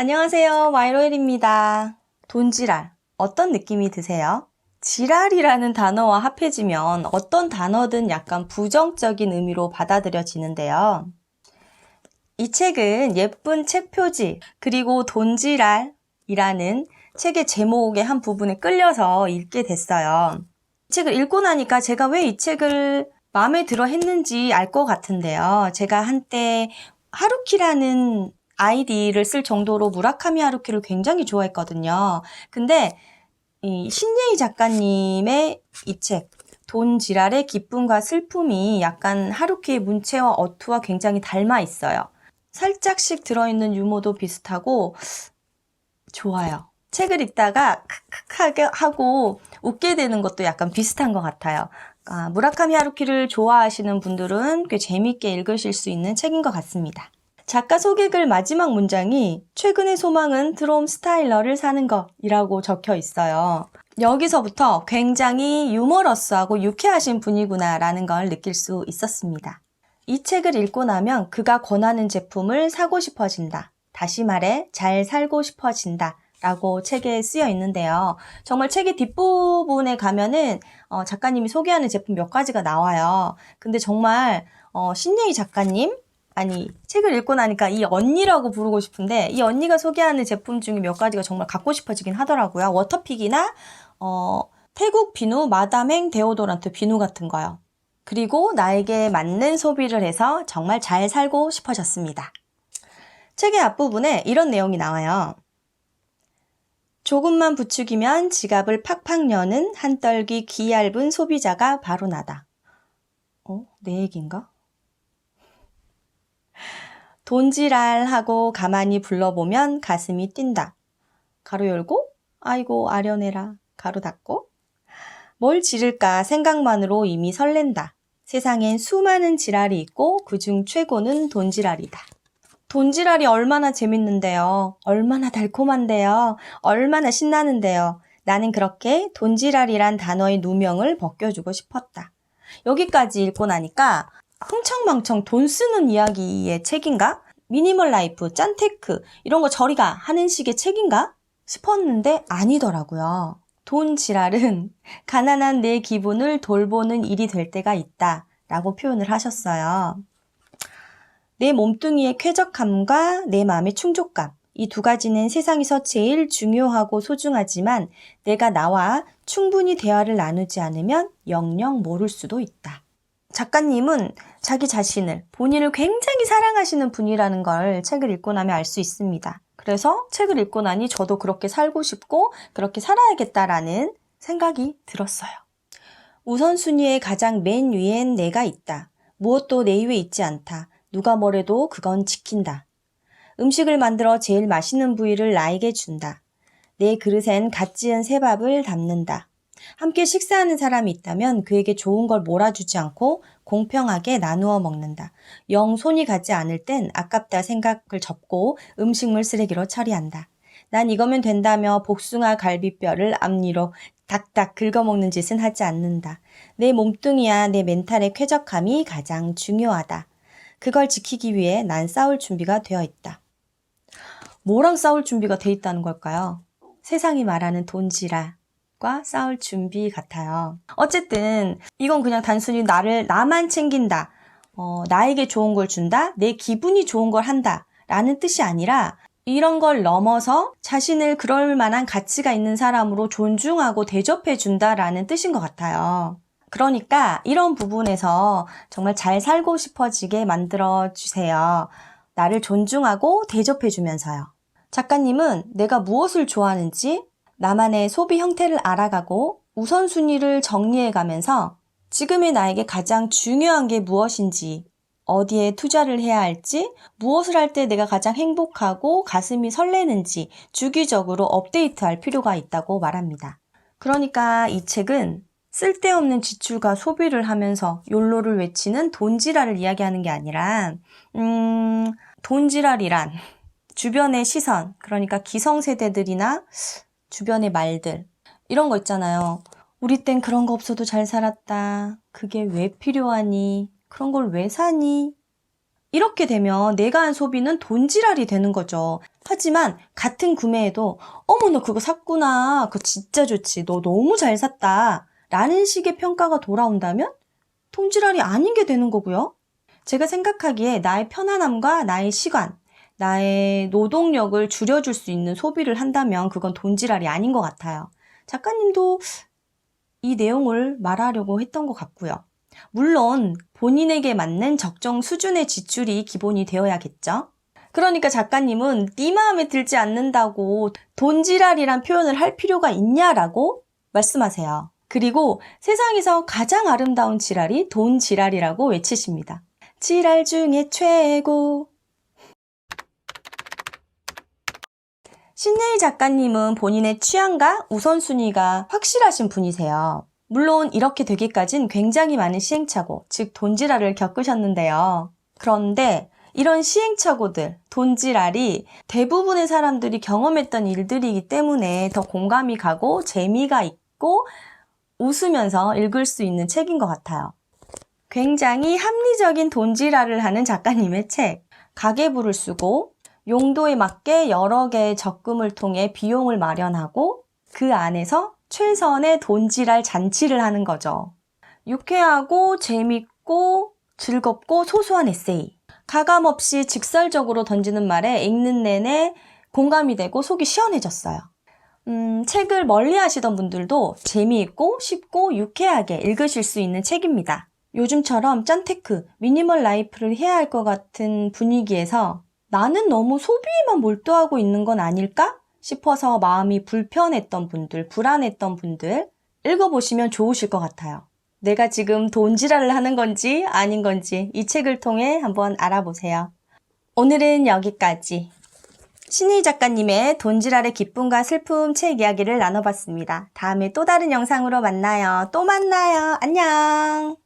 안녕하세요. 마이로엘입니다. 돈지랄. 어떤 느낌이 드세요? 지랄이라는 단어와 합해지면 어떤 단어든 약간 부정적인 의미로 받아들여지는데요. 이 책은 예쁜 책 표지, 그리고 돈지랄이라는 책의 제목의 한 부분에 끌려서 읽게 됐어요. 이 책을 읽고 나니까 제가 왜 이 책을 마음에 들어 했는지 알 것 같은데요. 제가 한때 하루키라는 아이디를 쓸 정도로 무라카미 하루키를 굉장히 좋아했거든요. 근데 이 신예희 작가님의 이 책, 돈 지랄의 기쁨과 슬픔이 약간 하루키의 문체와 어투와 굉장히 닮아 있어요. 살짝씩 들어있는 유머도 비슷하고 좋아요. 책을 읽다가 크크하게 하고 웃게 되는 것도 약간 비슷한 것 같아요. 아, 무라카미 하루키를 좋아하시는 분들은 꽤 재밌게 읽으실 수 있는 책인 것 같습니다. 작가 소개글 마지막 문장이 최근의 소망은 드롬 스타일러를 사는 것이라고 적혀 있어요. 여기서부터 굉장히 유머러스하고 유쾌하신 분이구나 라는 걸 느낄 수 있었습니다. 이 책을 읽고 나면 그가 권하는 제품을 사고 싶어진다. 다시 말해, 잘 살고 싶어진다. 라고 책에 쓰여 있는데요. 정말 책의 뒷부분에 가면은 어, 작가님이 소개하는 제품 몇 가지가 나와요. 근데 정말 어, 신예희 작가님 아니 책을 읽고 나니까 이 언니라고 부르고 싶은데 이 언니가 소개하는 제품 중에 몇 가지가 정말 갖고 싶어지긴 하더라고요. 워터픽이나 어, 태국 비누 마담행 데오도란트 비누 같은 거요. 그리고 나에게 맞는 소비를 해서 정말 잘 살고 싶어졌습니다. 책의 앞부분에 이런 내용이 나와요. 조금만 부추기면 지갑을 팍팍 여는 한떨기 귀 얇은 소비자가 바로 나다. 어? 내 얘기인가? 돈지랄 하고 가만히 불러보면 가슴이 뛴다. 가로 열고, 아이고, 아련해라. 가로 닫고. 뭘 지를까 생각만으로 이미 설렌다. 세상엔 수많은 지랄이 있고 그중 최고는 돈지랄이다. 돈지랄이 얼마나 재밌는데요. 얼마나 달콤한데요. 얼마나 신나는데요. 나는 그렇게 돈지랄이란 단어의 누명을 벗겨주고 싶었다. 여기까지 읽고 나니까 흥청망청 돈 쓰는 이야기의 책인가? 미니멀 라이프, 짠테크 이런 거 저리가 하는 식의 책인가? 싶었는데 아니더라고요. 돈 지랄은 가난한 내 기분을 돌보는 일이 될 때가 있다 라고 표현을 하셨어요. 내 몸뚱이의 쾌적함과 내 마음의 충족감. 이 두 가지는 세상에서 제일 중요하고 소중하지만 내가 나와 충분히 대화를 나누지 않으면 영영 모를 수도 있다. 작가님은 자기 자신을, 본인을 굉장히 사랑하시는 분이라는 걸 책을 읽고 나면 알 수 있습니다. 그래서 책을 읽고 나니 저도 그렇게 살고 싶고 그렇게 살아야겠다라는 생각이 들었어요. 우선순위의 가장 맨 위엔 내가 있다. 무엇도 내 위에 있지 않다. 누가 뭐래도 그건 지킨다. 음식을 만들어 제일 맛있는 부위를 나에게 준다. 내 그릇엔 갓 지은 새밥을 담는다. 함께 식사하는 사람이 있다면 그에게 좋은 걸 몰아주지 않고 공평하게 나누어 먹는다. 영 손이 가지 않을 땐 아깝다 생각을 접고 음식물 쓰레기로 처리한다. 난 이거면 된다며 복숭아 갈비뼈를 앞니로 닥닥 긁어먹는 짓은 하지 않는다. 내 몸뚱이야 내 멘탈의 쾌적함이 가장 중요하다. 그걸 지키기 위해 난 싸울 준비가 되어 있다. 뭐랑 싸울 준비가 돼 있다는 걸까요? 세상이 말하는 돈지 랄과 싸울 준비 같아요. 어쨌든 이건 그냥 단순히 나를 나만 챙긴다. 어, 나에게 좋은 걸 준다. 내 기분이 좋은 걸 한다. 라는 뜻이 아니라 이런 걸 넘어서 자신을 그럴 만한 가치가 있는 사람으로 존중하고 대접해 준다라는 뜻인 것 같아요. 그러니까 이런 부분에서 정말 잘 살고 싶어지게 만들어 주세요. 나를 존중하고 대접해 주면서요. 작가님은 내가 무엇을 좋아하는지 나만의 소비 형태를 알아가고 우선순위를 정리해 가면서 지금의 나에게 가장 중요한 게 무엇인지 어디에 투자를 해야 할지, 무엇을 할 때 내가 가장 행복하고 가슴이 설레는지 주기적으로 업데이트할 필요가 있다고 말합니다. 그러니까 이 책은 쓸데없는 지출과 소비를 하면서 욜로를 외치는 돈지랄을 이야기하는 게 아니라, 음, 돈지랄이란 주변의 시선, 그러니까 기성세대들이나 주변의 말들, 이런 거 있잖아요. 우리 땐 그런 거 없어도 잘 살았다. 그게 왜 필요하니? 그런 걸 왜 사니? 이렇게 되면 내가 한 소비는 돈지랄이 되는 거죠. 하지만 같은 구매에도 어머 너 그거 샀구나. 그거 진짜 좋지. 너 너무 잘 샀다. 라는 식의 평가가 돌아온다면 돈지랄이 아닌 게 되는 거고요. 제가 생각하기에 나의 편안함과 나의 시간, 나의 노동력을 줄여줄 수 있는 소비를 한다면 그건 돈지랄이 아닌 것 같아요. 작가님도 이 내용을 말하려고 했던 것 같고요. 물론 본인에게 맞는 적정 수준의 지출이 기본이 되어야겠죠. 그러니까 작가님은 네 마음에 들지 않는다고 돈지랄이란 표현을 할 필요가 있냐라고 말씀하세요. 그리고 세상에서 가장 아름다운 지랄이 돈지랄이라고 외치십니다. 지랄 중에 최고. 신예희 작가님은 본인의 취향과 우선순위가 확실하신 분이세요. 물론 이렇게 되기까진 굉장히 많은 시행착오, 즉 돈지랄을 겪으셨는데요. 그런데 이런 시행착오들, 돈지랄이 대부분의 사람들이 경험했던 일들이기 때문에 더 공감이 가고 재미가 있고 웃으면서 읽을 수 있는 책인 것 같아요. 굉장히 합리적인 돈지랄을 하는 작가님의 책. 가계부를 쓰고 용도에 맞게 여러 개의 적금을 통해 비용을 마련하고 그 안에서 최선의 돈지랄 잔치를 하는 거죠. 유쾌하고 재밌고 즐겁고 소소한 에세이. 가감 없이 직설적으로 던지는 말에 읽는 내내 공감이 되고 속이 시원해졌어요. 음, 책을 멀리 하시던 분들도 재미있고 쉽고 유쾌하게 읽으실 수 있는 책입니다. 요즘처럼 짠테크, 미니멀 라이프를 해야 할 것 같은 분위기에서 나는 너무 소비에만 몰두하고 있는 건 아닐까 싶어서 마음이 불편했던 분들, 불안했던 분들 읽어보시면 좋으실 것 같아요. 내가 지금 돈지랄을 하는 건지 아닌 건지 이 책을 통해 한번 알아보세요. 오늘은 여기까지. 신희 작가님의 돈지랄의 기쁨과 슬픔 책 이야기를 나눠봤습니다. 다음에 또 다른 영상으로 만나요. 또 만나요. 안녕!